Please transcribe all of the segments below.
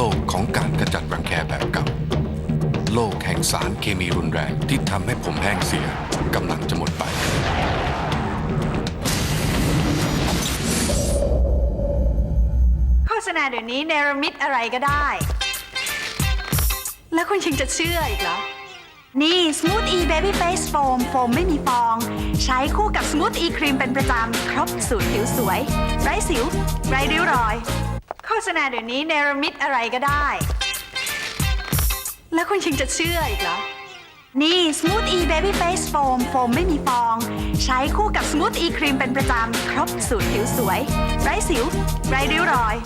โลกของการกระจัดรังแคแบบเก่า โลกแห่งสารเคมีรุนแรงที่ทำให้ผมแห้งเสียกำลังจะหมดไป โฆษณาเดี๋ยวนี้เนรมิตอะไรก็ได้ แล้วคุณยังจะเชื่ออีกเหรอ นี่ Smooth E Baby Face Foam โฟมไม่มีฟอง ใช้คู่กับ Smooth E ครีมเป็นประจำ ครบสูตรผิวสวย ไร้สิว ไร้ริ้วรอย ษณาเดี๋ยวนี้เนรมิตอะไรก็ได้ แล้วคุณยังจะเชื่ออีกเหรอ นี่ Smooth E Baby Face Foam โฟมไม่มีฟอง ใช้คู่กับ Smooth E ครีมเป็นประจำ ครบสูตรผิวสวย ไร้สิว ไร้ริ้วรอย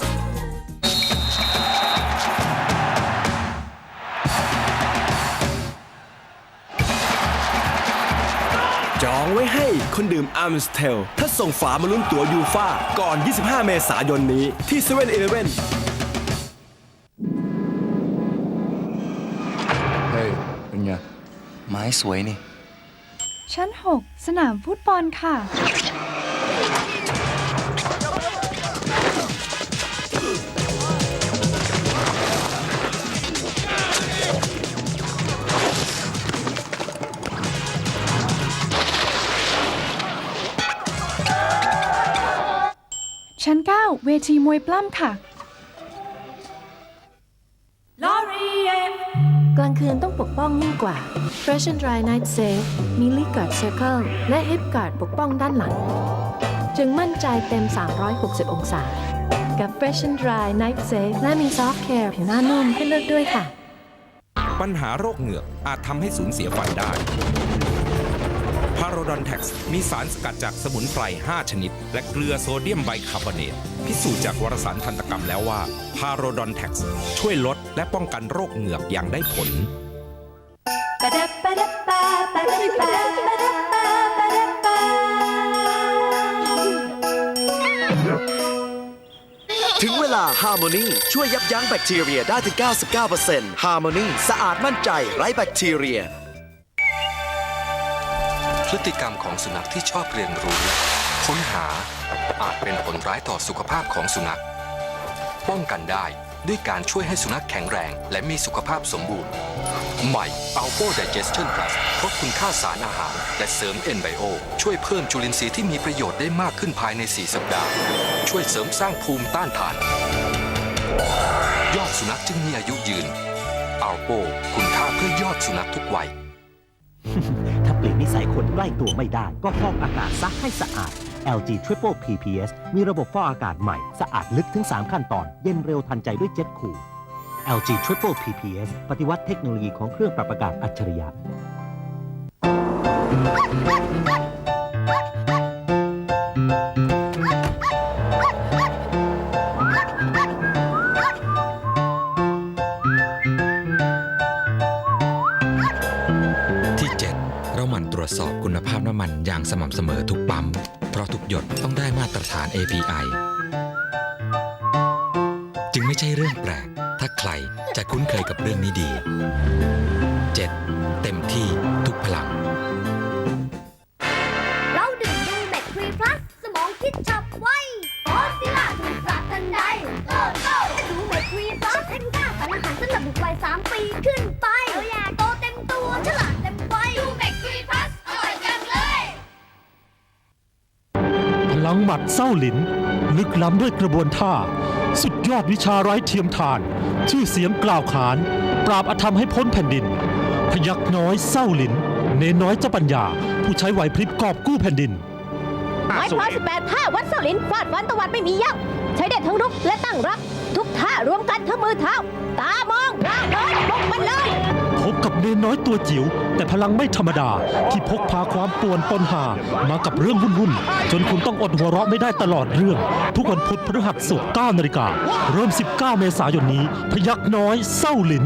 จองไว้ให้คนดื่มอาร์มสเทลถ้าส่งฝามาลุ้นตั๋วยูฟ่าก่อน 25 เมษายนนี้ที่7 e เ e ่ e อเฮ้ย เป็นไง ไม้สวยนี่ ชั้น 6 สนามฟุตบอลค่ะ ชั้น 9 เวทีมวยปล้ำค่ะ กลางคืนต้องปกป้องยิ่งกว่า Fresh and Dry Night Safe มี l e g u a r d Circle และ Hip Guard ปกป้องด้านหลัง จึงมั่นใจเต็ม 360 องศา กับ Fresh and Dry Night Safe และมี Soft Care ผิวหน้านุ่มให้เลือกด้วยค่ะ ปัญหาโรคเหงือกอาจทำให้สูญเสียฟันได้ พาโรดอนแท็กซ์มีสารสกัดจากสมุนไพร 5 ชนิด และเกลือโซเดียมไบคาร์บอเนต พิสูจน์จากวารสารทันตกรรมแล้วว่าพาโรดอนแท็กซ์ช่วยลดและป้องกันโรคเหงือกอย่างได้ผล ถึงเวลา Harmony ช่วยยับยั้งแบคทีเรียได้ถึง 99% Harmony สะอาดมั่นใจไร้แบคทีเรีย พฤติกรรมของสุนัขที่ชอบเรียนรู้ ค้นหาอาจเป็นผลร้ายต่อสุขภาพของสุนัข ป้องกันได้ด้วยการช่วยให้สุนัขแข็งแรง และมีสุขภาพสมบูรณ์ใหม่ Alpo Digestion Plus พบคุณค่าสารอาหาร และเสริม n b i o ช่วยเพิ่มจุลินทรีย์ที่มีประโยชน์ได้มากขึ้นภายใน 4 สัปดาห์ ช่วยเสริมสร้างภูมิต้านทาน ยอดสุนัขจึงมีอายุยืน Alpo คุณค่าเพื่อยอดสุนัขทุกวัย เปลี่ยนนิสัยคนใกล้ตัวไม่ได้ ก็ฟอกอากาศซักให้สะอาด LG Triple PPS มีระบบฟอกอากาศใหม่ สะอาดลึกถึง 3 ขั้นตอน เย็นเร็วทันใจด้วยเจ็ตคูล LG Triple PPS ปฏิวัติเทคโนโลยีของเครื่องปรับอากาศอัจฉริยะ ราหมั่นตรวจสอบคุณภาพน้ำมันอย่างสม่ำเสมอทุกปั๊ม เพราะทุกหยดต้องได้มาตรฐาน API จึงไม่ใช่เรื่องแปลก ถ้าใครจะคุ้นเคยกับเรื่องนี้ดี 7. เต็มที่ทุกพลัง เราดื่มดูเม็ดฟรีพลัสสมองคิดฉับไวโอซิล่าถูกปรับทันใดโตโต้ดูเม็ดฟรีพลัสเทคนิคสารอาหารสำหรับบุกวัยสามปีขึ้นไป ลังหมัดเศร้าหลิน ลึกล้ำด้วยกระบวนท่า สุดยอดวิชาไร้เทียมทาน ชื่อเสียงกล่าวขาน ปราบอธรรมให้พ้นแผ่นดิน พยักน้อยเศร้าหลิน เนนน้อยเจ้าปัญญา ผู้ใช้ไหวพริบกอบกู้แผ่นดินไม้พลาสแปดท่าวัดเสาลินฟาดฟันตะวันไม่มียั้งใช้ได้ทั้งรุกและตั้งรับ ทุกท่ารวมกันทั้งมือเท้า ตามองร่าง เนนน้อยตัวจิ๋วแต่พลังไม่ธรรมดา ที่พกพาความป่วนปนหา มากับเรื่องวุ่นๆ จนคุณต้องอดหัวเราะไม่ได้ตลอดเรื่อง ทุกวันพุธพฤหัสศุกร์9นาฬิกาเริ่ม 19 เมษายนนี้ พยักน้อยเศร้าหลิน